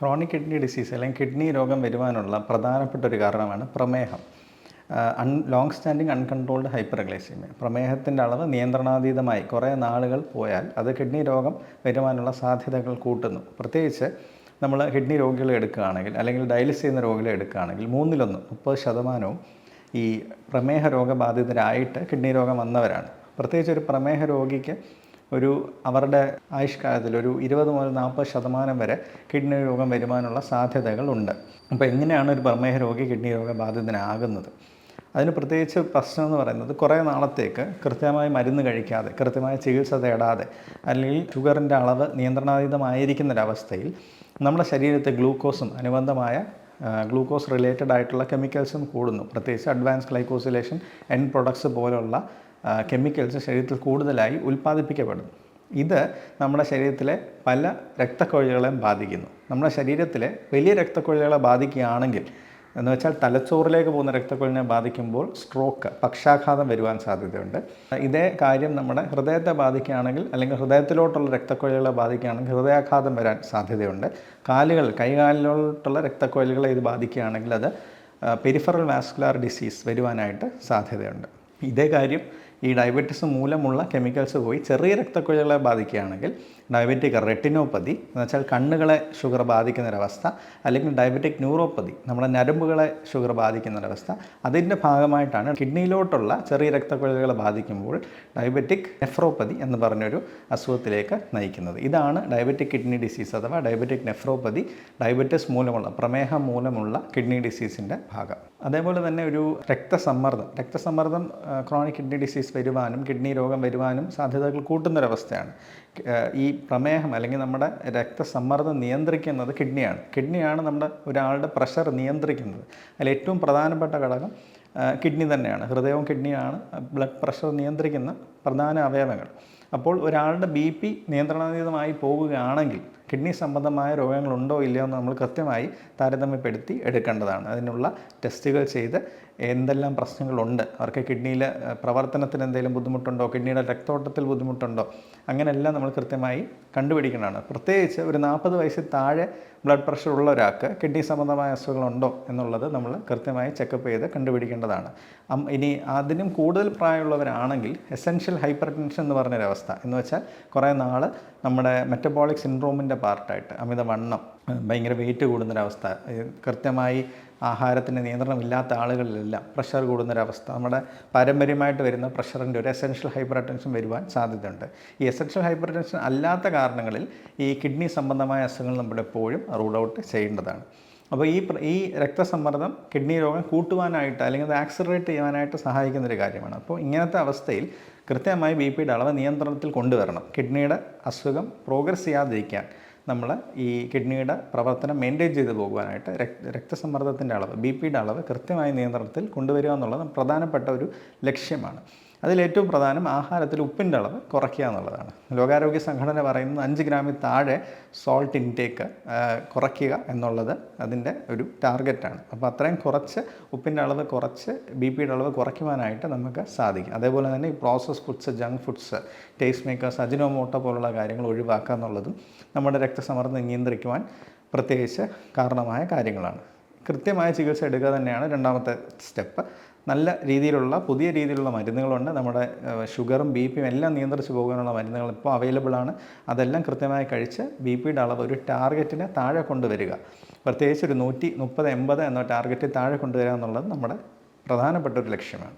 Chronic kidney disease അല്ലെങ്കിൽ kidney രോഗം വരുവാനുള്ള പ്രധാനപ്പെട്ട ഒരു കാരണമാണ് പ്രമേഹം. Un long standing uncontrolled hyperglycaemia പ്രമേഹത്തിന്റെ അളവ് നിയന്ത്രണാതീതമായി കുറേ നാളുകൾ പോയാൽ അത് കിഡ്നി രോഗം വരുവാനുള്ള സാധ്യതകൾ കൂട്ടുന്നു. പ്രത്യേകിച്ച് നമ്മൾ കിഡ്നി രോഗികളെ എടുക്കുകയാണെങ്കിൽ അല്ലെങ്കിൽ ഡയാലിസ് ചെയ്യുന്ന രോഗികളെ എടുക്കുകയാണെങ്കിൽ മൂന്നിലൊന്ന് മുപ്പത് ശതമാനവും ഈ പ്രമേഹ രോഗബാധിതരായിട്ട് കിഡ്നി രോഗം വന്നവരാണ്. പ്രത്യേകിച്ച് ഒരു പ്രമേഹ രോഗിക്ക് ഒരു അവരുടെ ആയുഷ്കാലത്തിൽ ഒരു ഇരുപത് മുതൽ നാൽപ്പത് ശതമാനം വരെ കിഡ്നി രോഗം വരുവാനുള്ള സാധ്യതകളുണ്ട്. അപ്പോൾ എങ്ങനെയാണ് ഒരു പ്രമേഹ രോഗി കിഡ്നി രോഗബാധിതനാകുന്നത് അതിന് പ്രത്യേകിച്ച് പ്രശ്നം എന്ന് പറയുന്നത് കുറേ നാളത്തേക്ക് കൃത്യമായി മരുന്ന് കഴിക്കാതെ കൃത്യമായ ചികിത്സ തേടാതെ അല്ലെങ്കിൽ ഷുഗറിന്റെ അളവ് നിയന്ത്രണാതീതമായിരിക്കുന്നൊരവസ്ഥയിൽ നമ്മുടെ ശരീരത്തെ ഗ്ലൂക്കോസും അനുബന്ധമായ ഗ്ലൂക്കോസ് റിലേറ്റഡ് ആയിട്ടുള്ള കെമിക്കൽസും കൂടുന്നു. പ്രത്യേകിച്ച് അഡ്വാൻസ് ഗ്ലൈക്കോസിലേഷൻ എൻ പ്രൊഡക്ട്സ് പോലുള്ള കെമിക്കൽസ് ശരീരത്തിൽ കൂടുതലായി ഉൽപ്പാദിപ്പിക്കപ്പെടുന്നു. ഇത് നമ്മുടെ ശരീരത്തിലെ പല രക്തക്കൊഴികളെയും ബാധിക്കുന്നു. നമ്മുടെ ശരീരത്തിലെ വലിയ രക്തക്കൊഴികളെ ബാധിക്കുകയാണെങ്കിൽ എന്ന് വെച്ചാൽ തലച്ചോറിലേക്ക് പോകുന്ന രക്തക്കൊഴിലിനെ ബാധിക്കുമ്പോൾ സ്ട്രോക്ക് പക്ഷാഘാതം വരുവാൻ സാധ്യതയുണ്ട്. ഇതേ കാര്യം നമ്മുടെ ഹൃദയത്തെ ബാധിക്കുകയാണെങ്കിൽ അല്ലെങ്കിൽ ഹൃദയത്തിലോട്ടുള്ള രക്തക്കൊഴിലുകളെ ബാധിക്കുകയാണെങ്കിൽ ഹൃദയാഘാതം വരാൻ സാധ്യതയുണ്ട്. കാലുകൾ കൈകാലിലോട്ടുള്ള രക്തക്കൊഴിലുകളെ ഇത് ബാധിക്കുകയാണെങ്കിൽ അത് പെരിഫറൽ വാസ്കുലാർ ഡിസീസ് വരുവാനായിട്ട് സാധ്യതയുണ്ട്. ഇതേ കാര്യം ഈ ഡയബറ്റിസ് മൂലമുള്ള കെമിക്കൽസ് പോയി ചെറിയ രക്തക്കുഴലുകളെ ബാധിക്കുകയാണെങ്കിൽ ഡയബറ്റിക് റെറ്റിനോപ്പതി എന്ന് വെച്ചാൽ കണ്ണുകളെ ഷുഗർ ബാധിക്കുന്ന ബാധിക്കുന്നൊരവസ്ഥ അല്ലെങ്കിൽ ഡയബറ്റിക് ന്യൂറോപ്പതി നമ്മുടെ ഞരമ്പുകളെ ഷുഗർ ബാധിക്കുന്ന ബാധിക്കുന്നൊരവസ്ഥ അതിന്റെ ഭാഗമായിട്ടാണ് കിഡ്നിയിലോട്ടുള്ള ചെറിയ രക്തക്കുഴലുകളെ ബാധിക്കുമ്പോൾ ഡയബറ്റിക് നെഫ്രോപ്പതി എന്ന് പറഞ്ഞൊരു അസുഖത്തിലേക്ക് നയിക്കുന്നത്. ഇതാണ് ഡയബറ്റിക് കിഡ്നി ഡിസീസ് അഥവാ ഡയബറ്റിക് നെഫ്രോപ്പതി ഡയബറ്റിസ് മൂലമുള്ള പ്രമേഹം മൂലമുള്ള കിഡ്നി ഡിസീസിന്റെ ഭാഗം. അതേപോലെ തന്നെ ഒരു രക്തസമ്മർദ്ദം. രക്തസമ്മർദ്ദം ക്രോണിക് കിഡ്നി ഡിസീസ് വരുവാനും കിഡ്നി രോഗം വരുവാനും സാധ്യതകൾ കൂട്ടുന്നൊരവസ്ഥയാണ്. ഈ പ്രമേഹം അല്ലെങ്കിൽ നമ്മുടെ രക്തസമ്മർദ്ദം നിയന്ത്രിക്കുന്നത് കിഡ്നിയാണ് കിഡ്നിയാണ് നമ്മുടെ ഒരാളുടെ പ്രഷർ നിയന്ത്രിക്കുന്നത്. അതിൽ ഏറ്റവും പ്രധാനപ്പെട്ട ഘടകം കിഡ്നി തന്നെയാണ്. ഹൃദയവും കിഡ്നിയാണ് ബ്ലഡ് പ്രഷർ നിയന്ത്രിക്കുന്ന പ്രധാന അവയവങ്ങൾ. അപ്പോൾ ഒരാളുടെ ബി പി നിയന്ത്രണാതീതമായി പോവുകയാണെങ്കിൽ കിഡ്നി സംബന്ധമായ രോഗങ്ങളുണ്ടോ ഇല്ലയോ എന്ന് നമ്മൾ കൃത്യമായി താരതമ്യപ്പെടുത്തി എടുക്കേണ്ടതാണ്. അതിനുള്ള ടെസ്റ്റുകൾ ചെയ്ത് എന്തെല്ലാം പ്രശ്നങ്ങളുണ്ട്? അവർക്ക് കിഡ്നിയിൽ പ്രവർത്തനത്തിന് എന്തെങ്കിലും ബുദ്ധിമുട്ടുണ്ടോ? കിഡ്നിയുടെ രക്തോട്ടത്തിൽ ബുദ്ധിമുട്ടുണ്ടോ? അങ്ങനെയെല്ലാം നമ്മൾ കൃത്യമായി കണ്ടുപിടിക്കേണ്ടതാണ്. പ്രത്യേകിച്ച് ഒരു നാൽപ്പത് വയസ്സിൽ താഴെ ബ്ലഡ് പ്രഷർ ഉള്ള ഒരാൾക്ക് കിഡ്നി സംബന്ധമായ അസുഖങ്ങളുണ്ടോ എന്നുള്ളത് നമ്മൾ കൃത്യമായി ചെക്കപ്പ് ചെയ്ത് കണ്ടുപിടിക്കേണ്ടതാണ്. ഇനി അതിനും കൂടുതൽ പ്രായമുള്ളവരാണെങ്കിൽ എസെൻഷ്യൽ ഹൈപ്പർ ടെൻഷൻ എന്ന് പറഞ്ഞൊരവസ്ഥ. എന്ന് വെച്ചാൽ കുറേ നാൾ നമ്മുടെ മെറ്റബോളിക് സിൻഡ്രോമിന്റെ പാർട്ടായിട്ട് അമിതവണ്ണം ഭയങ്കര വെയിറ്റ് കൂടുന്നൊരവസ്ഥ. കൃത്യമായി ആഹാരത്തിന് നിയന്ത്രണമില്ലാത്ത ആളുകളിലെല്ലാം പ്രഷർ കൂടുന്നൊരവസ്ഥ. നമ്മുടെ പാരമ്പര്യമായിട്ട് വരുന്ന പ്രഷറിന്റെ ഒരു എസെൻഷ്യൽ ഹൈപ്പർ ടെൻഷൻ വരുവാൻ സാധ്യതയുണ്ട്. ഈ എസെൻഷ്യൽ ഹൈപ്പർ ടെൻഷൻ അല്ലാത്ത കാരണങ്ങളിൽ ഈ കിഡ്നി സംബന്ധമായ അസുഖങ്ങൾ നമ്മൾ എപ്പോഴും റൂൾ ഔട്ട് ചെയ്യേണ്ടതാണ്. അപ്പോൾ ഈ ഈ രക്തസമ്മർദ്ദം കിഡ്നി രോഗം കൂട്ടുവാനായിട്ട് അല്ലെങ്കിൽ അത് ആക്സിലറേറ്റ് ചെയ്യാനായിട്ട് സഹായിക്കുന്ന ഒരു കാര്യമാണ്. അപ്പോൾ ഇങ്ങനത്തെ അവസ്ഥയിൽ കൃത്യമായി ബി പിയുടെ അളവ് നിയന്ത്രണത്തിൽ കൊണ്ടുവരണം. കിഡ്നിയുടെ അസുഖം പ്രോഗ്രസ് ചെയ്യാതിരിക്കാൻ. നമ്മൾ ഈ കിഡ്നിയുടെ പ്രവർത്തനം മെയിന്റെയിൻ ചെയ്ത് പോകുവാനായിട്ട് രക്തസമ്മർദ്ദത്തിന്റെ അളവ് ബി പിയുടെ അളവ് കൃത്യമായി നിയന്ത്രണത്തിൽ കൊണ്ടുവരിക എന്നുള്ളത് പ്രധാനപ്പെട്ട ഒരു ലക്ഷ്യമാണ്. അതിലേറ്റവും പ്രധാനം ആഹാരത്തിൽ ഉപ്പിന്റെ അളവ് കുറയ്ക്കുക എന്നുള്ളതാണ്. ലോകാരോഗ്യ സംഘടന പറയുന്നത് അഞ്ച് ഗ്രാമിൽ താഴെ സോൾട്ട് ഇൻടേക്ക് കുറയ്ക്കുക എന്നുള്ളത് അതിന്റെ ഒരു ടാർഗറ്റാണ് അപ്പോൾ അത്രയും കുറച്ച് ഉപ്പിന്റെ അളവ് കുറച്ച് ബി പിയുടെ അളവ് കുറയ്ക്കുവാനായിട്ട് നമുക്ക് സാധിക്കും. അതേപോലെ തന്നെ ഈ process foods junk foods taste makers Ajinomoto പോലുള്ള കാര്യങ്ങൾ ഒഴിവാക്കുക എന്നുള്ളതും നമ്മുടെ രക്തസമ്മർദ്ദം നിയന്ത്രിക്കുവാൻ പ്രത്യേകിച്ച് കാരണമായ കാര്യങ്ങളാണ്. കൃത്യമായ ചികിത്സ എടുക്കുക തന്നെയാണ് രണ്ടാമത്തെ സ്റ്റെപ്പ്. നല്ല രീതിയിലുള്ള പുതിയ രീതിയിലുള്ള മരുന്നുകളുണ്ട്. നമ്മുടെ ഷുഗറും ബി പിയും എല്ലാം നിയന്ത്രിച്ച് പോകാനുള്ള മരുന്നുകൾ ഇപ്പോൾ അവൈലബിൾ ആണ്. അതെല്ലാം കൃത്യമായി കഴിച്ച് ബി പിയുടെ അളവ് ഒരു ടാർഗറ്റിനെ താഴെ കൊണ്ടുവരിക. പ്രത്യേകിച്ച് ഒരു നൂറ്റി മുപ്പത് എൺപത് എന്ന ടാർഗറ്റിൽ താഴെ കൊണ്ടുവരിക എന്നുള്ളത് നമ്മുടെ പ്രധാനപ്പെട്ട ഒരു ലക്ഷ്യമാണ്.